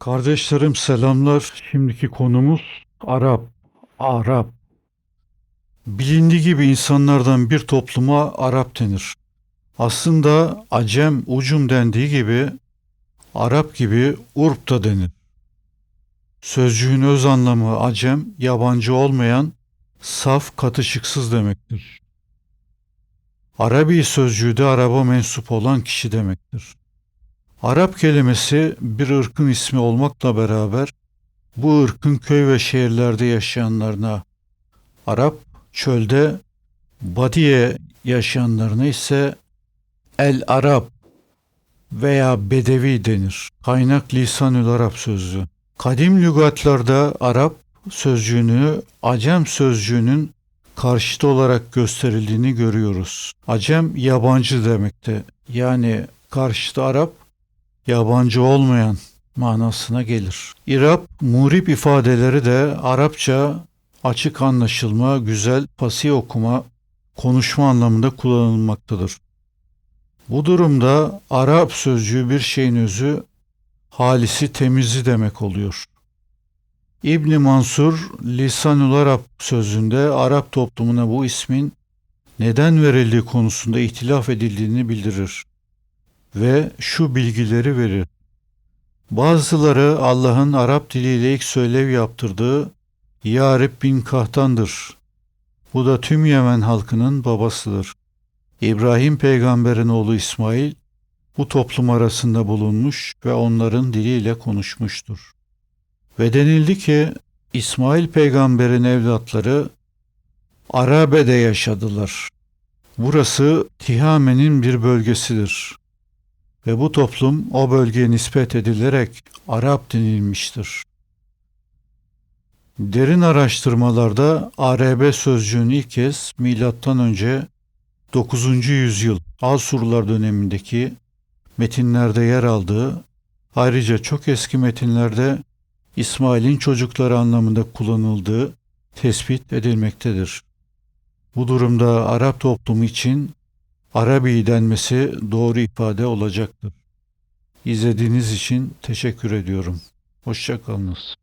Kardeşlerim selamlar. Şimdiki konumuz Arap. Arap. Bilindiği gibi insanlardan bir topluma Arap denir. Aslında Acem, Ucum dendiği gibi Arap gibi Urp da denir. Sözcüğün öz anlamı Acem, yabancı olmayan, saf, katışıksız demektir. Arabi sözcüğü de Arap'a mensup olan kişi demektir. Arap kelimesi bir ırkın ismi olmakla beraber bu ırkın köy ve şehirlerde yaşayanlarına Arap, çölde Badiye yaşayanlarına ise El Arap veya Bedevi denir. Kaynak Lisanül Arap sözlüğü. Kadim lügatlarda Arap sözcüğünü Acem sözcüğünün karşıtı olarak gösterildiğini görüyoruz. Acem yabancı demekte. Yani karşıtı Arap yabancı olmayan manasına gelir. İrab, murip ifadeleri de Arapça açık anlaşılma, güzel, fasih okuma, konuşma anlamında kullanılmaktadır. Bu durumda Arap sözcüğü bir şeyin özü, halisi temizi demek oluyor. İbni Mansur, Lisanul Arap sözünde Arap toplumuna bu ismin neden verildiği konusunda ihtilaf edildiğini bildirir ve şu bilgileri verir. Bazıları Allah'ın Arap diliyle ilk söylev yaptırdığı Yarib bin Kahtan'dır. Bu da tüm Yemen halkının babasıdır. İbrahim peygamberin oğlu İsmail bu toplum arasında bulunmuş ve onların diliyle konuşmuştur. Ve denildi ki İsmail peygamberin evlatları Arabe'de yaşadılar. Burası Tihame'nin bir bölgesidir ve bu toplum o bölgeye nispet edilerek Arap denilmiştir. Derin araştırmalarda ARB sözcüğünün ilk kez milattan önce 9. yüzyıl Asurlar dönemindeki metinlerde yer aldığı, ayrıca çok eski metinlerde İsmail'in çocukları anlamında kullanıldığı tespit edilmektedir. Bu durumda Arap toplumu için Arabi denmesi doğru ifade olacaktır. İzlediğiniz için teşekkür ediyorum. Hoşçakalınız.